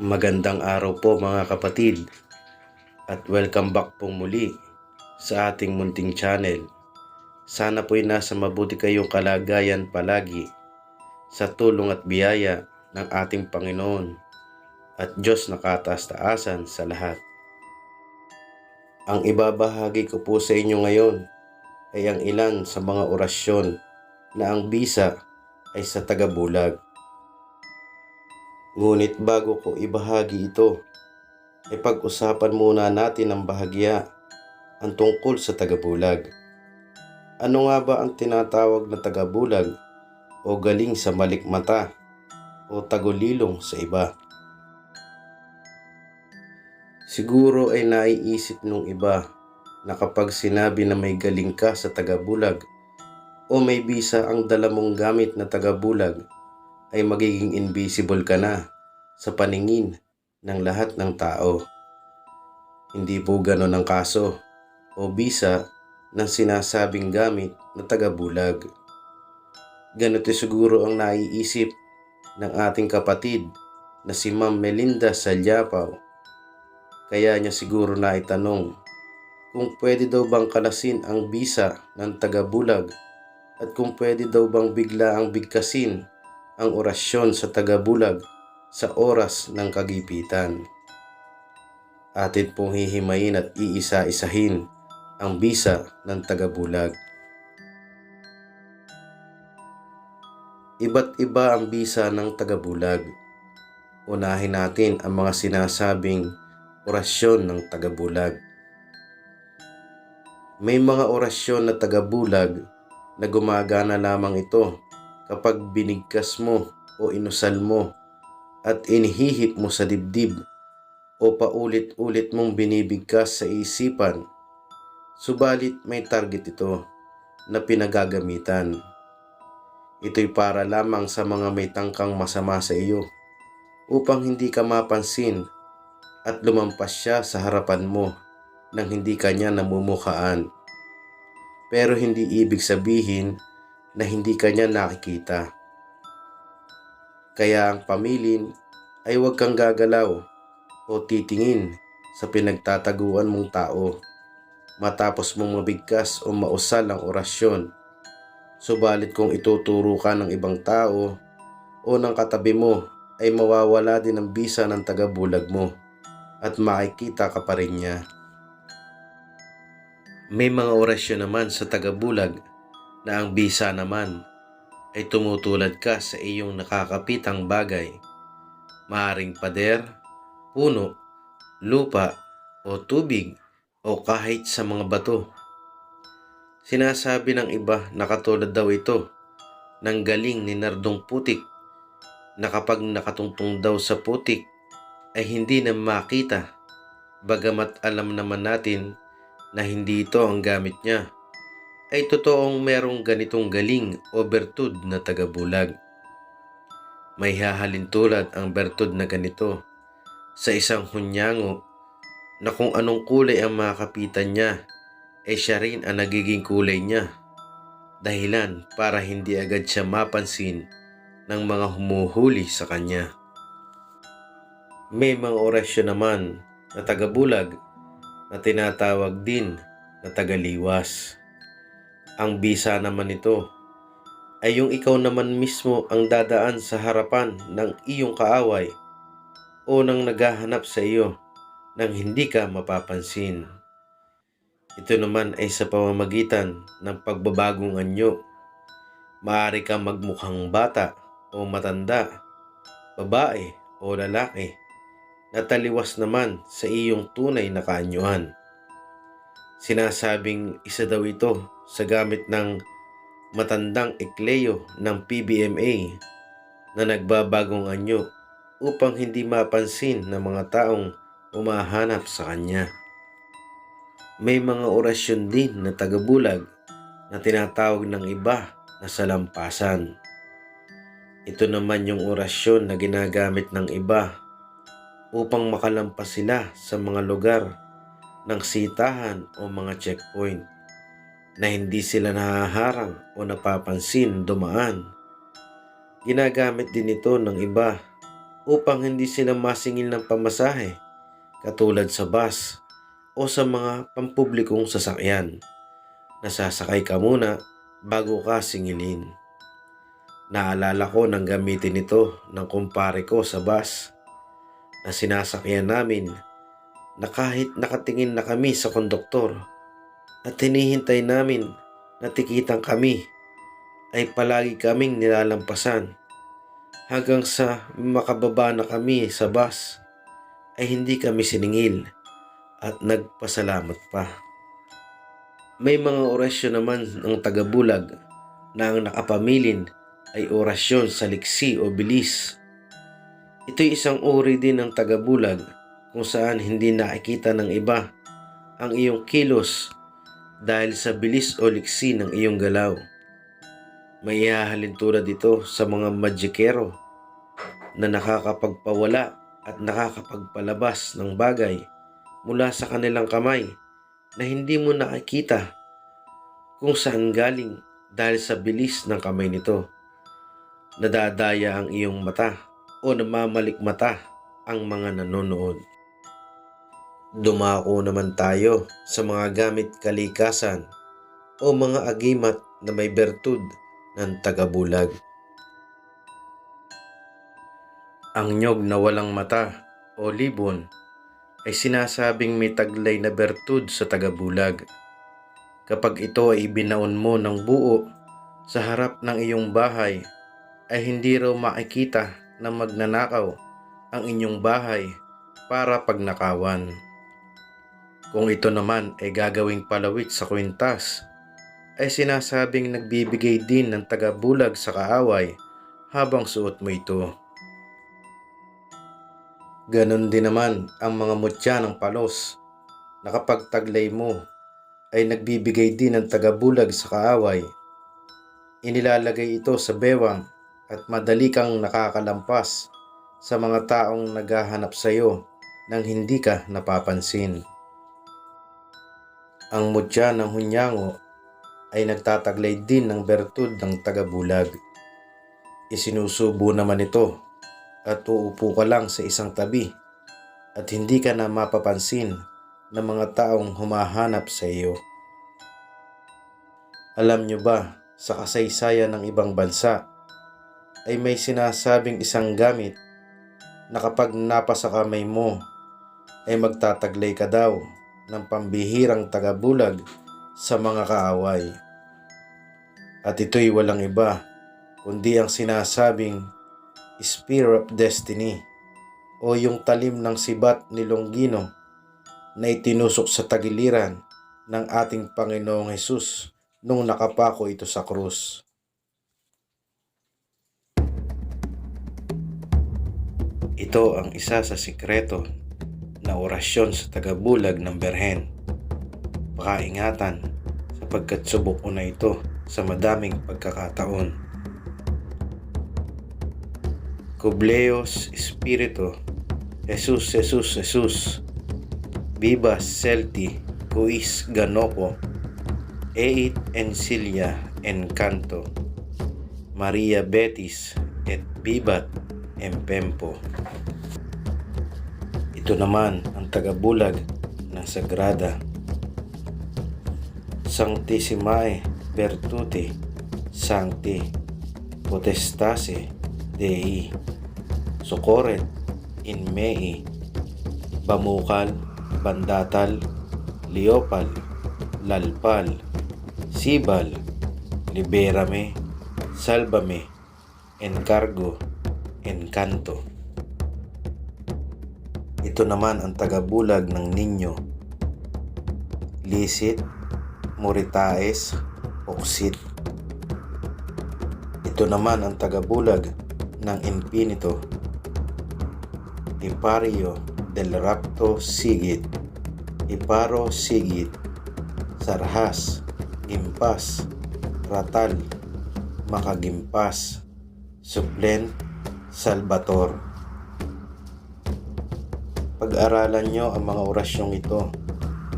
Magandang araw po mga kapatid at welcome back pong muli sa ating munting channel. Sana po'y nasa mabuti kayong kalagayan palagi sa tulong at biyaya ng ating Panginoon at Diyos na kataas-taasan sa lahat. Ang ibabahagi ko po sa inyo ngayon ay ang ilan sa mga orasyon na ang bisa ay sa tagabulag. Ngunit bago ko ibahagi ito, ay pag-usapan muna natin ang bahagya ang tungkol sa tagabulag. Ano nga ba ang tinatawag na tagabulag o galing sa malikmata o tagulilong sa iba? Siguro ay naiisip nung iba na kapag sinabi na may galing ka sa tagabulag o may bisa ang dala mong gamit na tagabulag ay magiging invisible ka na sa paningin ng lahat ng tao. Hindi po ganon ang kaso o bisa ng sinasabing gamit na tagabulag. Ganito siguro ang naiisip ng ating kapatid na si Ma'am Melinda Salyapaw. Kaya niya siguro na itanong kung pwede daw bang kalasin ang bisa ng tagabulag at kung pwede daw bang bigla ang bigkasin ang orasyon sa tagabulag sa oras ng kagipitan. Atin pong hihimayin at iisa-isahin ang bisa ng tagabulag. Iba't iba ang bisa ng tagabulag. Unahin natin ang mga sinasabing orasyon ng tagabulag. May mga orasyon na tagabulag na gumagana lamang ito kapag binigkas mo o inusal mo at inihihip mo sa dibdib o paulit-ulit mong binibigkas sa isipan. Subalit may target ito na pinagagamitan. Ito'y para lamang sa mga may tangkang masama sa iyo upang hindi ka mapansin at lumampas siya sa harapan mo nang hindi kanya namumukhaan. Pero hindi ibig sabihin na hindi kanya nakikita. Kaya ang pamilin ay huwag kang gagalaw o titingin sa pinagtataguan mong tao matapos mong mabigkas o mausal ang orasyon. Subalit kung ituturo ka ng ibang tao o ng katabi mo ay mawawala din ang bisa ng tagabulag mo at makikita ka pa rin niya. May mga orasyon naman sa tagabulag na ang bisa naman ay tumutulad ka sa iyong nakakapitang bagay. Maaring pader, puno, lupa o tubig o kahit sa mga bato. Sinasabi ng iba na katulad daw ito ng galing ni Nardong Putik na kapag nakatungtong daw sa putik ay hindi na makita bagamat alam naman natin na hindi ito ang gamit niya ay totoong merong ganitong galing o bertud na tagabulag. May hahalin tulad ang bertud na ganito sa isang hunyango na kung anong kulay ang makapitan niya ay siya rin ang nagiging kulay niya. Dahilan para hindi agad siya mapansin ng mga humuhuli sa kanya. May mga orasyon naman na tagabulag na tinatawag din na tagaliwas. Ang bisa naman nito ay yung ikaw naman mismo ang dadaan sa harapan ng iyong kaaway o nang naghahanap sa iyo nang hindi ka mapapansin. Ito naman ay sa pamamagitan ng pagbabagong anyo. Maaari kang magmukhang bata o matanda, babae o lalaki, na taliwas naman sa iyong tunay na kaanyuan. Sinasabing isa daw ito sa gamit ng matandang ekleyo ng PBMA na nagbabagong anyo upang hindi mapansin ng mga taong umahanap sa kanya. May mga orasyon din na tagabulag na tinatawag ng iba na salampasan. Ito naman yung orasyon na ginagamit ng iba upang makalampas sila sa mga lugar ng sitahan o mga checkpoint na hindi sila nahaharang o napapansin dumaan. Ginagamit din ito ng iba upang hindi sila masingil ng pamasahe katulad sa bus o sa mga pampublikong sasakyan. Nasasakay ka muna bago ka singilin. Naalala ko nang gamitin ito ng kumpare ko sa bus na sinasakyan namin na kahit nakatingin na kami sa konduktor at hinihintay namin na tikitan kami ay palagi kaming nilalampasan hanggang sa makababa na kami sa bus ay hindi kami siningil at nagpasalamat pa. May mga orasyon naman ng tagabulag na ang nakapamilin ay orasyon sa liksi o bilis. Ito'y isang uri din ng tagabulag kung saan hindi nakikita ng iba ang iyong kilos dahil sa bilis o liksi ng iyong galaw. May ihahalin tulad ito sa mga magikero na nakakapagpawala at nakakapagpalabas ng bagay mula sa kanilang kamay na hindi mo nakikita kung saan galing dahil sa bilis ng kamay nito. Nadadaya ang iyong mata o namamalikmata ang mga nanonood. Dumako naman tayo sa mga gamit kalikasan o mga agimat na may bertud ng tagabulag. Ang nyog na walang mata o libon ay sinasabing may taglay na bertud sa tagabulag. Kapag ito ay ibinaon mo ng buo sa harap ng iyong bahay, ay hindi raw makikita na magnanakaw ang inyong bahay para pagnakawan. Kung ito naman ay gagawing palawit sa kwintas, ay sinasabing nagbibigay din ng tagabulag sa kaaway habang suot mo ito. Ganon din naman ang mga mutya ng palos na kapag taglay mo ay nagbibigay din ng tagabulag sa kaaway. Inilalagay ito sa bewang at madali kang nakakalampas sa mga taong naghahanap sa iyo nang hindi ka napapansin. Ang mutya ng hunyango ay nagtataglay din ng bertud ng tagabulag. Isinusubo naman ito at uupo ka lang sa isang tabi at hindi ka na mapapansin ng mga taong humahanap sa iyo. Alam nyo ba, sa kasaysayan ng ibang bansa, ay may sinasabing isang gamit na kapag napasa kamay mo, ay magtataglay ka daw ng pambihirang tagabulag sa mga kaaway. At ito'y walang iba, kundi ang sinasabing Spear of Destiny o yung talim ng sibat ni Longino na itinusok sa tagiliran ng ating Panginoong Hesus nung nakapako ito sa krus. Ito ang isa sa sikreto na orasyon sa tagabulag ng Berhen. Pakaingatan sapagkat subok na ito sa madaming pagkakataon. Cubleos Espiritu Jesus, Jesus, Jesus Viva Celti Puis Ganopo Eit Encilia Encanto Maria Betis et Vivat Empempo Ito naman ang tagabulag ng Sagrada. Sanctissimae Virtute Sancti Potestase Dei Socorret in Mei Bamukal Bandatal Liopal Lalpal Sibal Liberame Salvame Encargo Encanto Ito naman ang tagabulag ng ninyo. Lisit Moritaes Oksit. Ito naman ang tagabulag ng Infinito. Ipario del Rapto Sigit. Iparo Sigit. Sarhas Gimpas Ratal Makagimpas. Suplen Salvator Pag-aralan nyo ang mga orasyong ito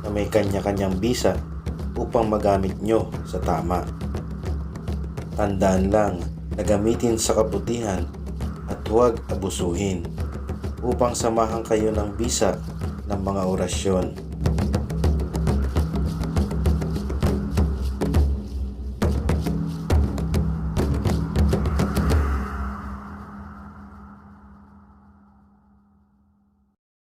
na may kanya-kanyang bisa upang magamit nyo sa tama. Tandaan lang na gamitin sa kabutihan at huwag abusuhin upang samahan kayo ng bisa ng mga orasyon